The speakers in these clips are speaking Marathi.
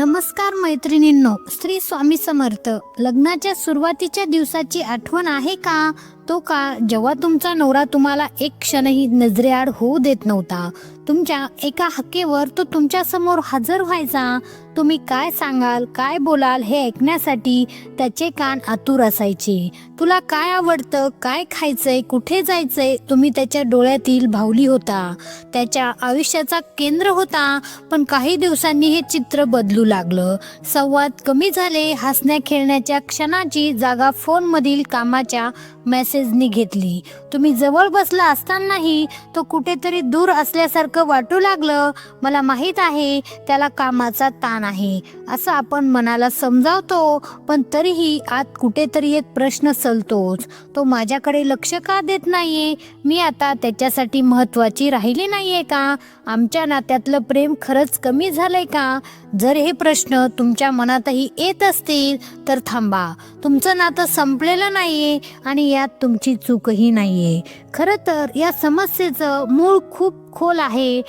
नमस्कार मैत्रिणींनो श्री स्वामी समर्थ. लग्नाच्या सुरुवातीच्या दिवसाची आठवण आहे का? तो का जेव्हा तुमचा नवरा तुम्हाला एक क्षणही नजरेआड होऊ देत नव्हता तुमच्या एका हक्केवर तो तुमच्यासमोर हजर व्हायचा. तुम्ही काय सांगाल काय बोलाल हे ऐकण्यासाठी त्याचे कान आतुर असायचे. तुला काय आवडतं काय खायचंय कुठे जायचंय तुम्ही त्याच्या डोळ्यातील भावली होता. त्याच्या आयुष्याचा केंद्र होता पण काही दिवसांनी हे चित्र बदलू लागलं. संवाद कमी झाले हसण्या खेळण्याच्या क्षणाची जागा फोनमधील कामाच्या मेसेज मेसेजनी घेतली. तुम्ही जवळ बसला असतानाही तो कुठेतरी दूर असल्यासारखं वाटू लागलं. मला माहीत आहे त्याला कामाचा ताण आहे. असं आपण मनाला समजावतो पण तरीही आत कुठेतरी एक प्रश्न चलतोच तो माझ्याकडे लक्ष का देत नाहीये? मी आता त्याच्यासाठी महत्वाची राहिली नाहीये का? आमच्या नात्यातलं प्रेम खरंच कमी झालंय का? जर हे प्रश्न तुमच्या मनातही येत असतील तर थांबा. तुमचं नातं संपलेलं नाहीये आणि यात तुमची चूकही नाहीये. खरं तर या समस्येचं मूळ खूप खोल आहे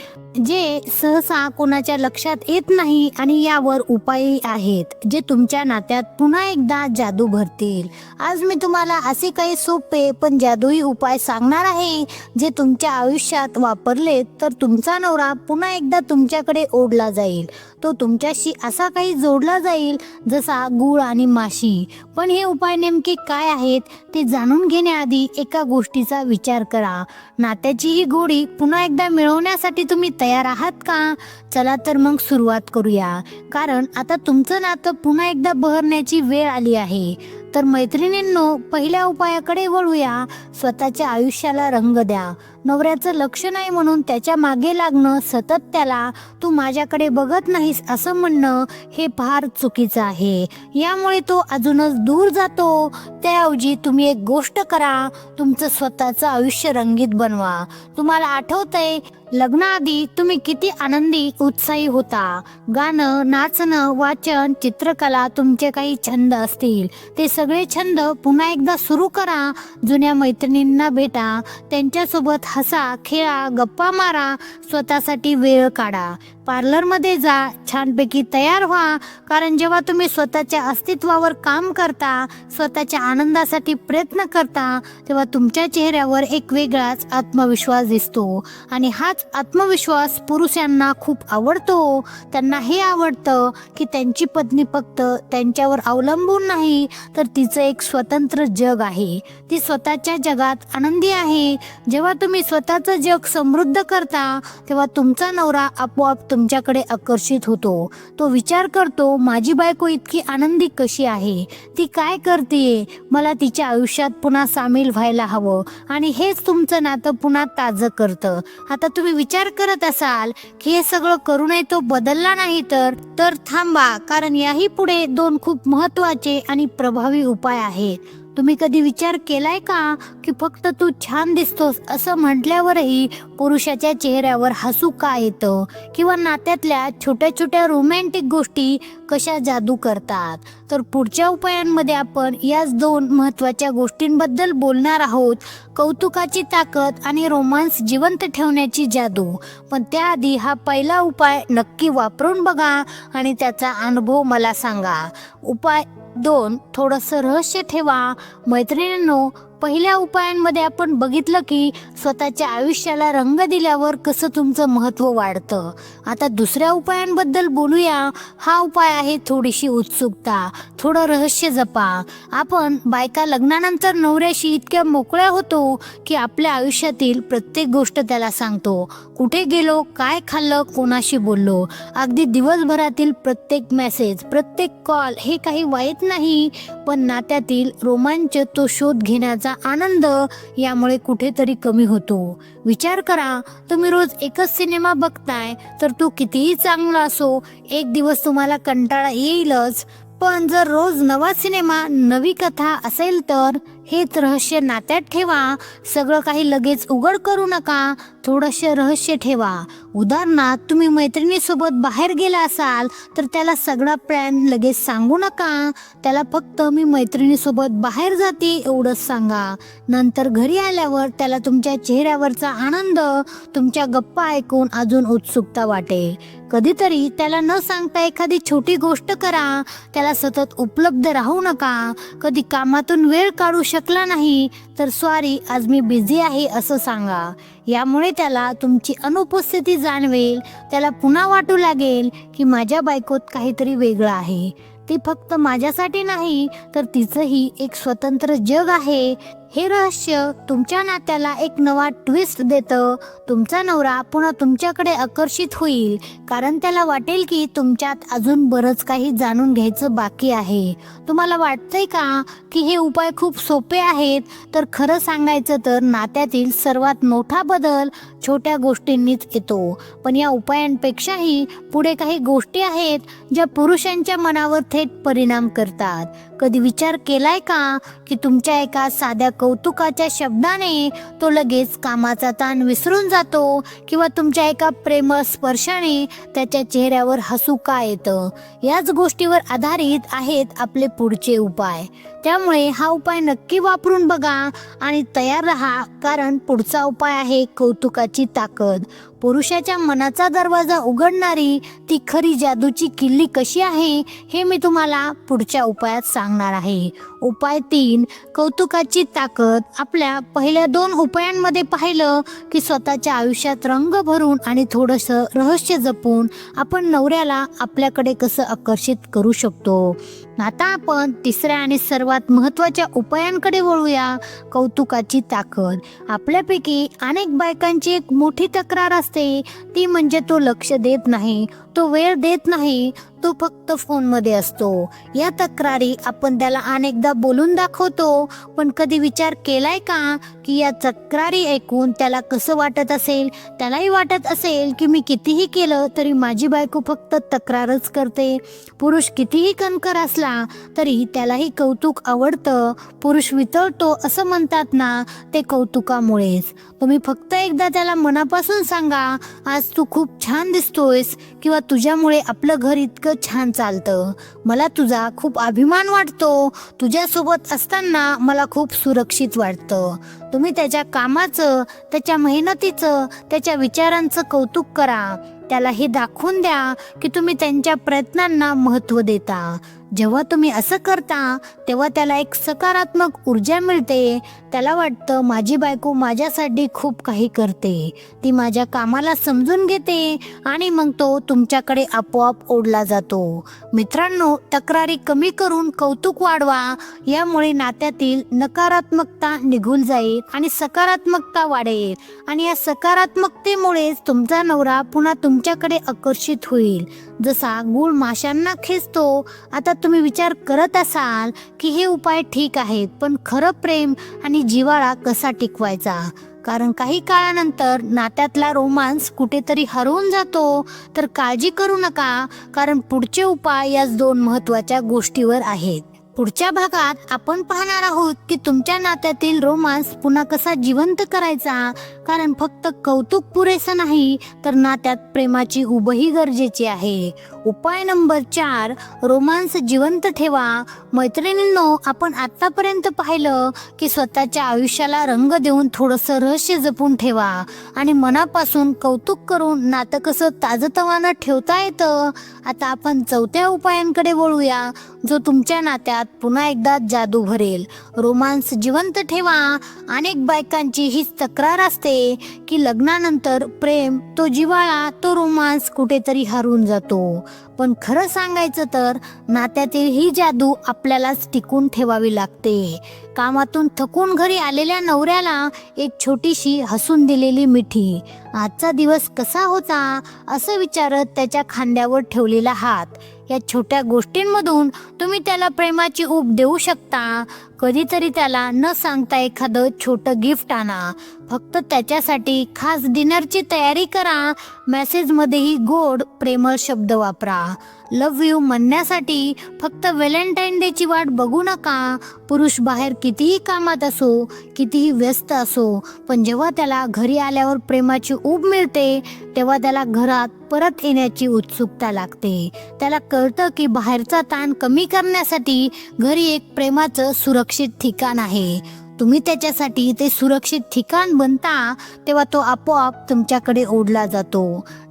जे सहसा कोणाच्या लक्षात येत नाही आणि यावर उपायही आहेत जे तुमच्या नात्यात पुन्हा एकदा जादू भरतील. आज मी तुम्हाला असे काही सोपे पण जादूई उपाय सांगणार आहे जे तुमच्या आयुष्यात वापरले तर तुमचा नवरा पुन्हा एकदा तुमच्याकडे ओढला जाईल. तो तुमच्याशी असा काही जोडला जाईल जसा गुळ आणि माशी. पण हे उपाय नेमके काय आहेत ते जाणून घेण्याआधी एका गोष्टीचा विचार करा. नात्याची ही गोडी पुन्हा एकदा मिळवण्यासाठी तुम्ही तयार आहात का? चला तर मग सुरुवात करूया. कारण आता तुमचं नातं पुन्हा एकदा बहरण्याची वेळ आली आहे. तर मैत्रिणींनो पहिल्या उपायाकडे वळूया. स्वतःच्या आयुष्याला रंग द्या. नवऱ्याचं लक्ष नाही म्हणून त्याच्यामागे लागणं सतत त्याला तू माझ्याकडे बघत नाहीस असं म्हणणं हे फार चुकीचं आहे. यामुळे तो अजूनच दूर जातो. त्याऐवजी तुम्ही एक गोष्ट करा. तुमचं स्वतःचं आयुष्य रंगीत बनवा. तुम्हाला आठवतंय लग्नाआधी तुम्ही किती आनंदी उत्साही होता. गाणं नाचणं वाचन चित्रकला तुमचे काही छंद असतील. ते सगळे छंद पुन्हा एकदा सुरू करा. जुन्या मैत्रिणींना भेटा. त्यांच्यासोबत हसा खेळा गप्पा मारा. स्वतःसाठी वेळ काढा. पार्लरमध्ये जा छानपैकी तयार व्हा कारण जेव्हा तुम्ही स्वतःच्या अस्तित्वावर काम करता स्वतःच्या आनंदासाठी प्रयत्न करता तेव्हा तुमच्या चेहऱ्यावर एक वेगळाच आत्मविश्वास दिसतो. आणि हाच आत्मविश्वास पुरुषांना खूप आवडतो. त्यांना हे आवडतं की त्यांची पत्नी फक्त त्यांच्यावर अवलंबून नाही तर तिचं एक स्वतंत्र जग आहे. ती स्वतःच्या जगात आनंदी आहे. जेव्हा तुम्ही स्वतःचं जग समृद्ध करता तेव्हा तुमचा नवरा आपोआप तुमच्याकडे आकर्षित होतो. तो विचार करतो माझी बायको इतकी आनंदी कशी आहे? ती काय करते मला तिच्या आयुष्यात पुन्हा सामील व्हायला हवं. आणि हेच तुमचं नातं पुन्हा ताजं करतं. आता तुम्ही विचार करत असाल की हे सगळं करूनही तो बदलला नाही तर? तर थांबा कारण याही पुढे दोन खूप महत्त्वाचे आणि प्रभावी उपाय आहेत. तुम्ही कधी विचार केलाय का की फक्त तू छान दिसतोस असं म्हटल्यावरही पुरुषाच्या चेहऱ्यावर हसू का येतं? किंवा नात्यातल्या छोट्या छोट्या रोमॅन्टिक गोष्टी कशा जादू करतात? तर पुढच्या उपायांमध्ये आपण याच दोन महत्त्वाच्या गोष्टींबद्दल बोलणार आहोत. कौतुकाची ताकद आणि रोमांस जिवंत ठेवण्याची जादू. पण त्याआधी हा पहिला उपाय नक्की वापरून बघा आणि त्याचा अनुभव मला सांगा. उपाय दोन थोडंसं रहस्य ठेवा. मैत्रिणींनो पहिल्या उपायांमध्ये आपण बघितलं की स्वतःच्या आयुष्याला रंग दिल्यावर कसं तुमचं महत्त्व वाढतं. आता दुसऱ्या उपायांबद्दल बोलूया. हा उपाय आहे थोडीशी उत्सुकता थोडं रहस्य जपा. आपण बायका लग्नानंतर नवऱ्याशी इतक्या मोकळ्या होतो की आपल्या आयुष्यातील प्रत्येक गोष्ट त्याला सांगतो. कुठे गेलो काय खाल्लं कोणाशी बोललो. अगदी दिवसभरातील प्रत्येक मेसेज प्रत्येक कॉल हे काही वाईट नाही पण नात्यातील रोमांच तो शोध घेण्याचा आनंद यामुळे कुठेतरी कमी होतो. विचार करा तुम्ही रोज एकच सिनेमा बघताय तर तो कितीही चांगला असो एक दिवस तुम्हाला कंटाळा येईलच. पण जर रोज नवा सिनेमा नवी कथा असेल तर हेच रहस्य नात्यात ठेवा. सगळं काही लगेच उघड करू नका. थोडंसं रहस्य ठेवा. उदाहरणार्थ तुम्ही मैत्रिणीसोबत बाहेर गेला असाल तर त्याला सगळा प्लॅन लगेच सांगू नका. त्याला फक्त मी मैत्रिणीसोबत बाहेर जाते एवढंच सांगा. नंतर घरी आल्यावर त्याला तुमच्या चेहऱ्यावरचा आनंद तुमच्या गप्पा ऐकून अजून उत्सुकता वाटेल कधीतरी त्याला न सांगता एखादी छोटी गोष्ट करा. त्याला सतत उपलब्ध राहू नका. कधी कामातून वेळ काढू शकला नाही तर सॉरी आज मी बिझी आहे असं सांगा. यामुळे त्याला तुमची अनुपस्थिती जाणवेल त्याला पुन्हा वाटू लागेल की माझ्या बायकोत काहीतरी वेगळं आहे. ती फक्त माझ्यासाठी नाही तर तिचंही एक स्वतंत्र जग आहे हे रहस्य तुमच्या नात्याला एक नवा ट्विस्ट देतं. तुमचा नवरा पुन्हा तुमच्याकडे आकर्षित होईल कारण त्याला वाटेल की तुमच्यात अजून बरंच काही जाणून घ्यायचं बाकी आहे. तुम्हाला वाटतंय का की हे उपाय खूप सोपे आहेत? तर खरं सांगायचं तर नात्यातील सर्वात मोठा बदल छोट्या गोष्टींनीच येतो. पण या उपायांपेक्षाही पुढे काही गोष्टी आहेत ज्या पुरुषांच्या मनावर थेट परिणाम करतात. कधी विचार केलाय का की तुमच्या एका साध्या कौतुकाच्या शब्दाने तो लगेच कामाचा ताण विसरून जातो किंवा तुमच्या एका प्रेम स्पर्शाने त्याच्या चेहऱ्यावर हसू का येतं? याच गोष्टीवर आधारित आहेत आपले पुढचे उपाय. त्यामुळे हा उपाय नक्की वापरून बघा आणि तयार राहा कारण पुढचा उपाय आहे कौतुकाची ताकद. पुरुषाच्या मनाचा दरवाजा उघडणारी ती खरी जादूची किल्ली कशी आहे हे मी तुम्हाला पुढच्या उपायात सांगणार आहे. उपाय तीन कौतुकाची ताकद. आपल्या पहिल्या दोन उपायांमध्ये पाहिलं की स्वतःच्या आयुष्यात रंग भरून आणि थोडंसं रहस्य जपून आपण नवऱ्याला आपल्याकडे कसं आकर्षित करू शकतो. आता आपण तिसऱ्या आणि सर्वात महत्त्वाच्या उपायांकडे वळूया. कौतुकाची ताकद. आपल्यापैकी अनेक बायकांची एक मोठी तक्रार असते. ती म्हणजे तो लक्ष देत नाही तो वेळ देत नाही तो फक्त फोनमध्ये असतो. या तक्रारी आपण त्याला अनेकदा बोलून दाखवतो. पण कधी विचार केलाय का की या तक्रारी ऐकून त्याला कसं वाटत असेल? त्यालाही वाटत असेल की मी कितीही केलं तरी माझी बायको फक्त तक्रारच करते. पुरुष कितीही कणकर असला तरी त्यालाही कौतुक आवडतं. पुरुष वितळतो असं म्हणतात ना ते कौतुकामुळेच. तुम्ही फक्त एकदा त्याला मनापासून सांगा आज तू खूप छान दिसतोयस किंवा तुझ्यामुळे आपलं घर इतकं छान चालतं. मला तुझा खूप अभिमान वाटतो. तुझ्यासोबत असताना मला खूप सुरक्षित वाटतं. तुम्ही त्याच्या कामाचं त्याच्या मेहनतीचं त्याच्या विचारांचं कौतुक करा. त्याला हे दाखवून द्या की तुम्ही त्यांच्या प्रयत्नांना महत्त्व देता. जेव्हा तुम्ही असं करता तेव्हा त्याला एक सकारात्मक ऊर्जा मिळते. त्याला वाटतं माझी बायको माझ्यासाठी खूप काही करते. ती माझ्या कामाला समजून घेते आणि मग तो तुमच्याकडे आपोआप ओढला जातो. मित्रांनो तक्रारी कमी करून कौतुक वाढवा. यामुळे नात्यातील नकारात्मकता निघून जाईल आणि सकारात्मकता वाढेल. आणि या सकारात्मकतेमुळेच तुमचा नवरा पुन्हा तुमच्याकडे आकर्षित होईल. जसा गुळ माशांना खेचतो आता तुम्ही विचार करत असाल की हे उपाय ठीक आहेत पण खरं प्रेम आणि जिव्हाळा कसा टिकवायचा? कारण काही काळानंतर नात्यातला रोमांस कुठेतरी हरवून जातो. तर काळजी करू नका कारण पुढचे उपाय याच दोन महत्त्वाच्या गोष्टीवर आहेत. पुढच्या भागात आपण पाहणार आहोत की तुमच्या नात्यातील रोमांस पुन्हा कसा जिवंत करायचा? कारण फक्त कौतुक पुरेसं नाही तर नात्यात प्रेमाची उभही गरजेची आहे. उपाय नंबर चार रोमांस जिवंत ठेवा. मैत्रिणींनो आपण आतापर्यंत पाहिलं की स्वतःच्या आयुष्याला रंग देऊन थोडंसं रहस्य जपून ठेवा आणि मनापासून कौतुक करून नातं कसं ताजतवानं ठेवता येतं आता आपण चौथ्या उपायांकडे वळूया जो तुमच्या नात्यात पुन्हा एकदा जादू भरेल. रोमांस जिवंत ठेवा. अनेक बायकांची हीच तक्रार असते की लग्नानंतर प्रेम तो जिव्हाळा तो रोमांस कुठेतरी हरून जातो. पण खरं सांगायचं तर नात्यातील ही जादू आपल्यालाच टिकून ठेवावी लागते. कामातून थकून घरी आलेल्या नवऱ्याला एक छोटीशी हसून दिलेली मिठी. आजचा दिवस कसा होता असं विचारत त्याच्या खांद्यावर ठेवलेला हात. या छोट्या गोष्टींमधून तुम्ही त्याला प्रेमाची ऊब देऊ शकता. कधीतरी त्याला न सांगता एखादं छोटं गिफ्ट आणा. फक्त त्याच्यासाठी खास डिनरची तयारी करा. मेसेजमध्येही गोड प्रेमळ शब्द वापरा. लव यू म्हणण्यासाठी फक्त व्हॅलेंटाईन डेची वाट बघू नका. पुरुष बाहेर कितीही कामात असो कितीही व्यस्त असो पण जेव्हा त्याला घरी आल्यावर प्रेमाची ऊब मिळते तेव्हा त्याला घरात परत येण्याची उत्सुकता लागते. त्याला कळतं की बाहेरचा ताण कमी करण्यासाठी घरी एक प्रेमाचं सुरक्षित सुरक्षित ठिकाण आहे. तुम्ही त्याच्यासाठी ते सुरक्षित ठिकाण बनता तेव्हा तो आपोआप तुमच्याकडे ओढला जातो.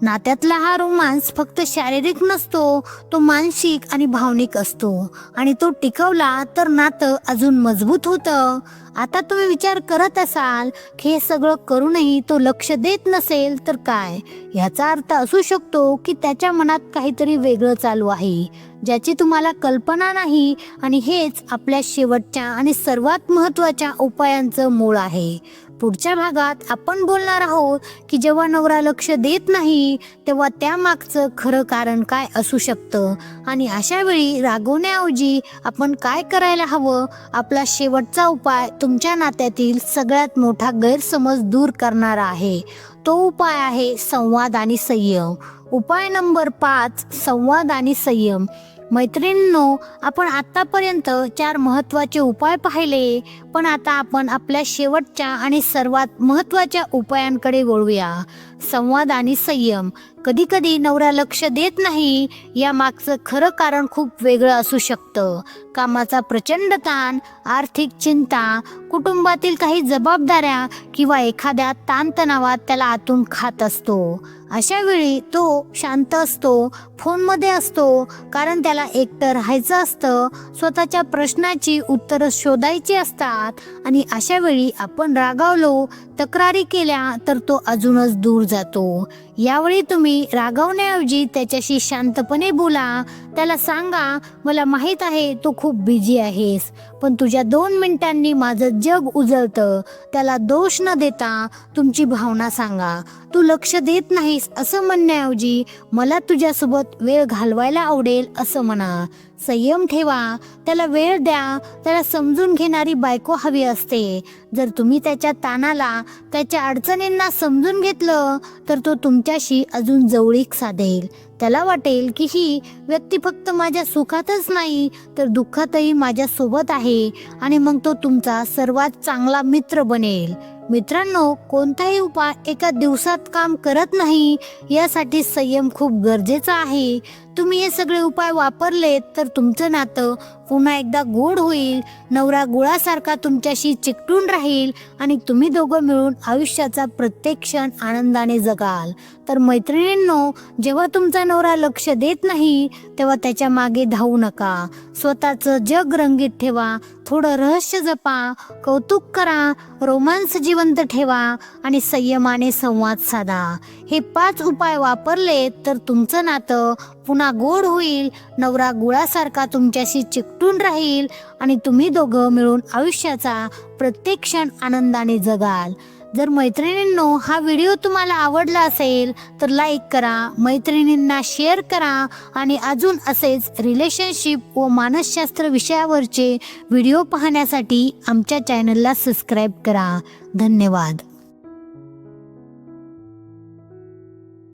नात्यातला हा रोमांस फक्त शारीरिक नसतो तो मानसिक आणि भावनिक असतो. आणि तो टिकवला तर नातं अजून मजबूत होतं. आता तुम्ही विचार करत असाल की हे सगळं करूनही तो लक्ष देत नसेल तर काय? याचा अर्थ असू शकतो की त्याच्या मनात काहीतरी वेगळं चालू आहे. ज्याची तुम्हाला कल्पना नाही आणि हेच आपल्या शेवटच्या आणि सर्वात महत्त्वाच्या उपायांचं मूळ आहे. पुढच्या भागात आपण बोलणार आहोत की जेव्हा नवरा लक्ष देत नाही तेव्हा त्यामागचं खरं कारण काय असू शकतं? आणि अशा वेळी रागवण्याऐवजी आपण काय करायला हवं? आपला शेवटचा उपाय तुमच्या नात्यातील सगळ्यात मोठा गैरसमज दूर करणारा आहे. तो उपाय आहे संवाद आणि संयम. उपाय नंबर पाच संवाद आणि संयम. मैत्रिणींनो आपण आतापर्यंत चार महत्त्वाचे उपाय पाहिले पण आता आपण आपल्या शेवटच्या आणि सर्वात महत्त्वाच्या उपायांकडे वळूया. संवाद आणि संयम. कधी कधी नवरा लक्ष देत नाही या मागचं खरं कारण खूप वेगळं असू शकतं. कामाचा प्रचंड ताण आर्थिक चिंता कुटुंबातील काही जबाबदाऱ्या किंवा एखाद्या ताणतणावात त्याला आतून खात असतो. अशा वेळी तो शांत असतो फोनमध्ये असतो कारण त्याला एकटं राहायचं असतं स्वतःच्या प्रश्नाची उत्तरं शोधायची असतात. आणि अशा वेळी आपण रागावलो तक्रारी केल्या तर तो अजूनच दूर जातो. यावेळी तुम्ही रागवण्याऐवजी त्याच्याशी शांतपणे बोला. त्याला सांगा मला माहीत आहे तू खूप बिझी आहेस पण तुझ्या दोन मिनिटांनी माझं जग उजळतं. त्याला दोष न देता तुमची भावना सांगा. तू लक्ष देत नाहीस असं म्हणण्याऐवजी मला तुझ्यासोबत वेळ घालवायला आवडेल असं म्हणा. संयम ठेवा. त्याला वेळ द्या. त्याला समजून घेणारी बायको हवी असते. जर तुम्ही त्याच्या ताणाला त्याच्या अडचणींना समजून घेतलं तर तो तुमच्याशी अजून जवळीक साधेल. त्याला वाटेल की ही व्यक्ती फक्त माझ्या सुखातच नाही तर दुःखातही माझ्या सोबत आहे आणि मग तो तुमचा सर्वात चांगला मित्र बनेल. मित्रांनो कोणताही उपाय एका दिवसात काम करत नाही यासाठी संयम खूप गरजेचा आहे. तुम्ही हे सगळे उपाय वापरले तर तुमचं नातं पुन्हा एकदा गोड होईल नवरा गुळासारखा तुमच्याशी चिकटून राहील आणि तुम्ही दोघं मिळून आयुष्याचा प्रत्येक क्षण आनंदाने जगाल. तर मैत्रिणींनो जेव्हा तुमचा नवरा लक्ष देत नाही तेव्हा त्याच्यामागे धावू नका. स्वतःचं जग रंगीत ठेवा थोडं रहस्य जपा कौतुक करा रोमांस जिवंत ठेवा आणि संयमाने संवाद साधा. हे पाच उपाय वापरले तर तुमचं नातं पुन्हा गोड होईल नवरा गुळासारखा तुमच्याशी चिकटून राहील आणि तुम्ही दोघं मिळून आयुष्याचा प्रत्येक क्षण आनंदाने जगाल. जर मैत्रिणींनो हा व्हिडिओ तुम्हाला आवडला असेल तर लाईक करा मैत्रिणींना शेअर करा आणि अजून असेच रिलेशनशिप व मानसशास्त्र विषयावरचे व्हिडिओ पाहण्यासाठी आमच्या चॅनलला सबस्क्राईब करा. धन्यवाद.